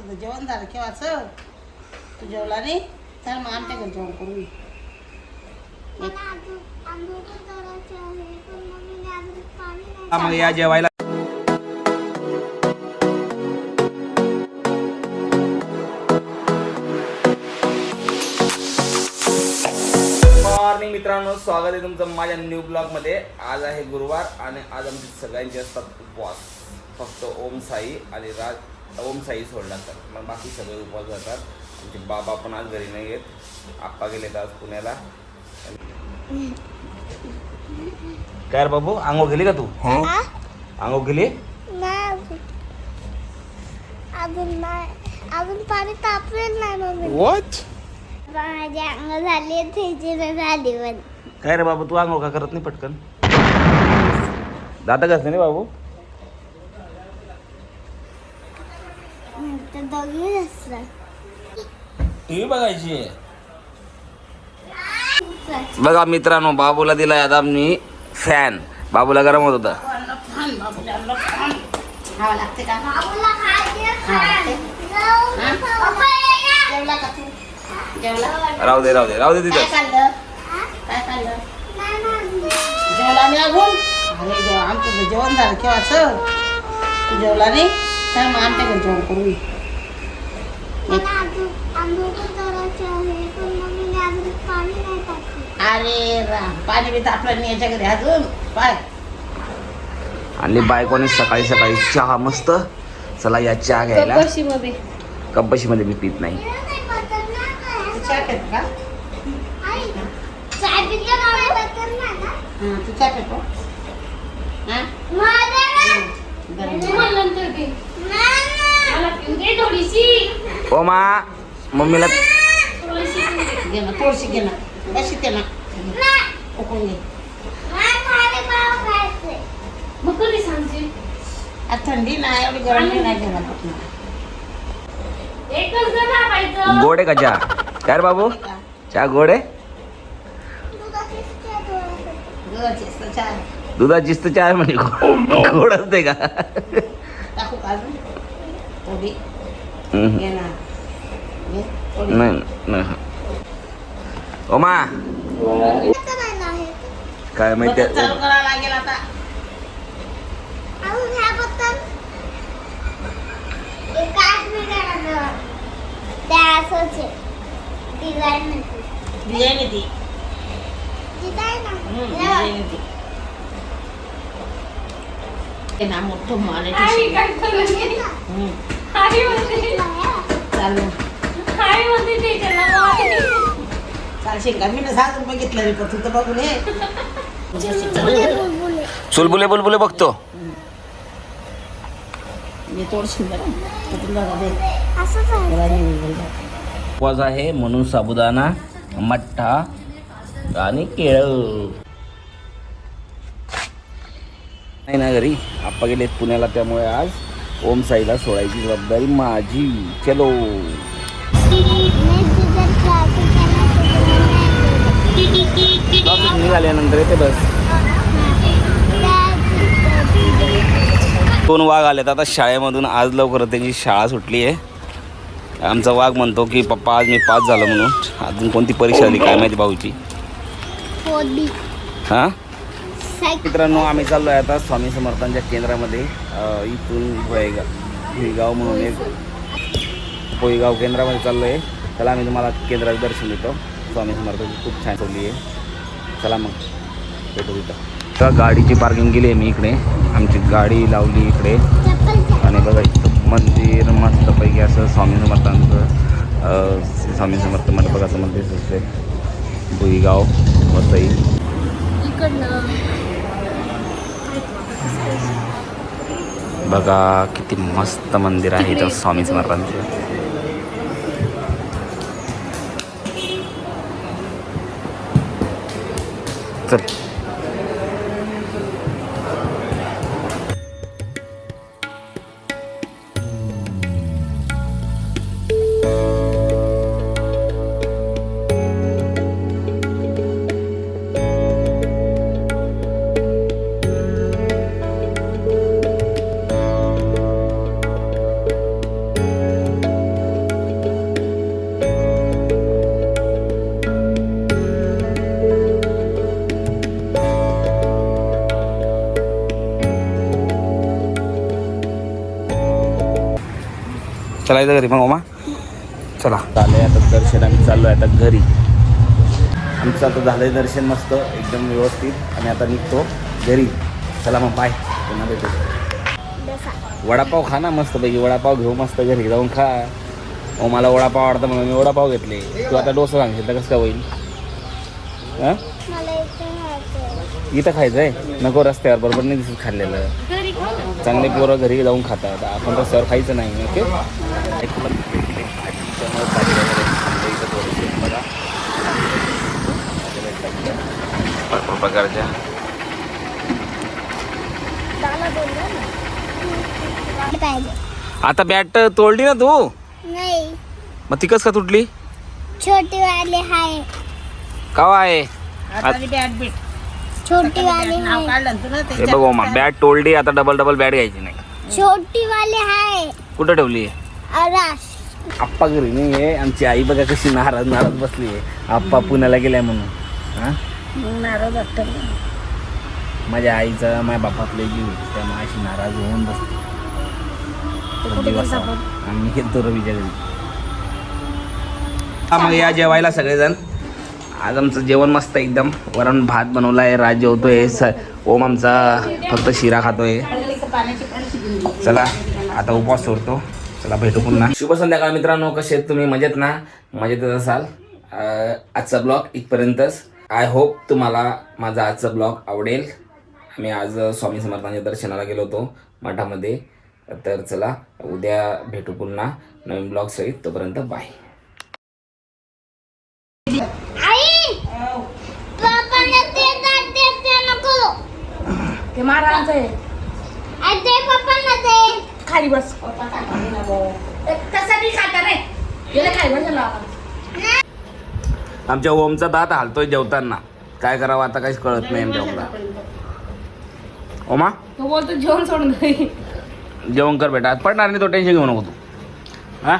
तर जेवण झालं केव्हाच तू जेवला नाही? तर मग आमच्या घरी जेवण करू ये. हा, मग जेवायला. मॉर्निंग मित्रांनो स्वागत आहे तुमचं माझ्या न्यू ब्लॉगमध्ये. आज आहे गुरुवार आणि आज आमचे सगळ्यांचे असतात उपवास फक्त ओम साई आणि राज ओम साई सोडला तर मग बाकी सगळे उपवास जातात. आमचे बाबा पण आज घरी नाही येत आप्पा गेलेत आज पुण्याला. काय रे बाबू? आंघोळ गेली का तू? हा? आंघोळ गेली? नाही अजून. नाही. अजून पाणी तापलेलं नाही मम्मी. वॉट माझी अंग झाली त्याची नाही झाली पण. काय रे बाबू? तू आंघोळ का करत नाही पटकन? दादा घासले नाही बाबू तर दोघी असतात टीव्ही बघायची? बघा मित्रांनो बाबूला दिलाय आता मी फॅन बाबूला गरम होत होता. राहू दे राहू दे राहू दे तिथं. जेवण झालं. केव्हाच? तू जेवला नाही? तर मग आमच्या घरी जेवण करू. अरे पाणी बी तापलं नाही याच्या घरी अजून? पाय. आणि बायकोने सकाळी सकाळी चहा मस्त चला या चहा घ्यायला. कब्बशी मध्ये मी पित नाही. नाही ना? हां ओमा मम्मीला घे ना थोडीशी घे ना. बशी ते ना उकळून घे. मला खाली पाव खायचंय. आज थंडी नाही एवढी गरम नाही नाही घ्यायला पटणार गोड का चहा? काय रे बाबू? चहा. गोड? दुधाचीच तर चहा म्हणजे गोड असते का? टाकू अजून? थोडी. नाही नाही ओमा हे. काय माहिती हे हे हे मोठं माने चालू मी रे तू तर बघून ये. बुलबुले. चुलबुले बुलबुले बघतो. उपवास आहे म्हणून साबुदाणा मठ्ठा आणि केळ. नाही ना घरी? आप्पा गेलेत पुण्याला त्यामुळे आज ओम साईला सोडायची जबाबदारी माझी. चलो. निघाल्यानंतर येते बस. दोन वाघ आलेत. आता शाळेमधून आज लवकर त्यांची शाळा सुटली आहे. आमचा वाघ म्हणतो की पप्पा आज मी पास झालो म्हणून. अजून कोणती परीक्षा आली काय माहिती भाऊची. हां? मित्रांनो आम्ही चाललो आहे आता स्वामी समर्थांच्या केंद्रामध्ये इथून भोयगाव भुईगाव म्हणून एक भोईगाव केंद्रामध्ये चाललो आहे चला आम्ही तुम्हाला केंद्राचं दर्शन देतो. स्वामी समर्थांची खूप छान ठेवली आहे. चला मग भेटू तिथं. तर गाडीची पार्किंग केली आहे मी इकडे. आमची गाडी लावली इकडे. आणि बघा इथं मंदिर मस्तपैकी असं स्वामी समर्थांचं स्वामी समर्थ मंडपकाचं मंदिर दिसते भुईगाव वसई. बघा किती मस्त मंदिर आहे इथं स्वामी समर्थांचं चल चलायचं घरी मग ओमा? चला. चाललंय आता दर्शन आम्ही चाललोय आता घरी. आमचं आता झालंय दर्शन मस्त एकदम व्यवस्थित. आणि आता निघतो घरी. चला मग बाय पुन्हा भेटू. वडापाव खा ना मस्त पैकी वडापाव घेऊ मस्त घरी. जाऊन खा. ओ मला वडापाव आवडतं म्हणून मी वडापाव घेतले. तू आता डोसा सांगशील तर कसं काय होईल? हां? मला इथे खायचं आहे नको रस्त्यावर बरोबर नाही दिसत खाल्लेलं. चांगले पोरं घरी जाऊन खातात. आपण रस्त्यावर खायचं नाही ओके? बघा. भरपूर प्रकारच्या. आता बॅट तोडली ना तू? नाही. मग ती कसं का तुटली? छोटी वाली आहे. आता बॅट बीट. छोटी वाली हे बघ ओमा बॅट तोडली आता डबल डबल बॅट घ्यायची नाही. छोटी वाली हाय कुठं ठेवली? आराश आप्पा घरी नाही आहे आमची आई बघा कशी नाराज नाराज बसली आहे. आप्पा पुण्याला गेलाय म्हणून. हां? नाराज. माझ्या आईचा माझ्या बापातलं जीव आहे त्यामुळे अशी नाराज होऊन बसते. दिवस? आम्ही गेलतो रवीच्या घरी. हा मग या जेवायला सगळेजण. आज आमचं जेवण मस्त एकदम. वरण भात बनवला आहे राज जेवतोय स ओम आमचा फक्त शिरा खातोय. चला आता उपवास सोडतो. चला भेटू पुन्हा. शुभ संध्याकाळ मित्रांनो कसे आहेत तुम्ही? मजेत ना? मजेतच असाल? आजचा ब्लॉग इथपर्यंतच. आय होप तुम्हाला माझा आजचा ब्लॉग आवडेल. आम्ही आज स्वामी समर्थांच्या दर्शनाला गेलो होतो मठामध्ये. तर चला उद्या भेटू पुन्हा नवीन ब्लॉग सहित. तोपर्यंत बाय ते महाराजांचं आहे खाली बस. कसा बी खाता रे. गेले खाली बस लावा. आमच्या ओमचा दात हालतोय जेवताना. काय करावं आता काहीच कळत नाही आमच्या ओमला. ओमा? तो बोलतो जेवण सोडून. जेवण कर बेटा. आज पडणार नाही तो टेन्शन घेऊ नको तू. हां?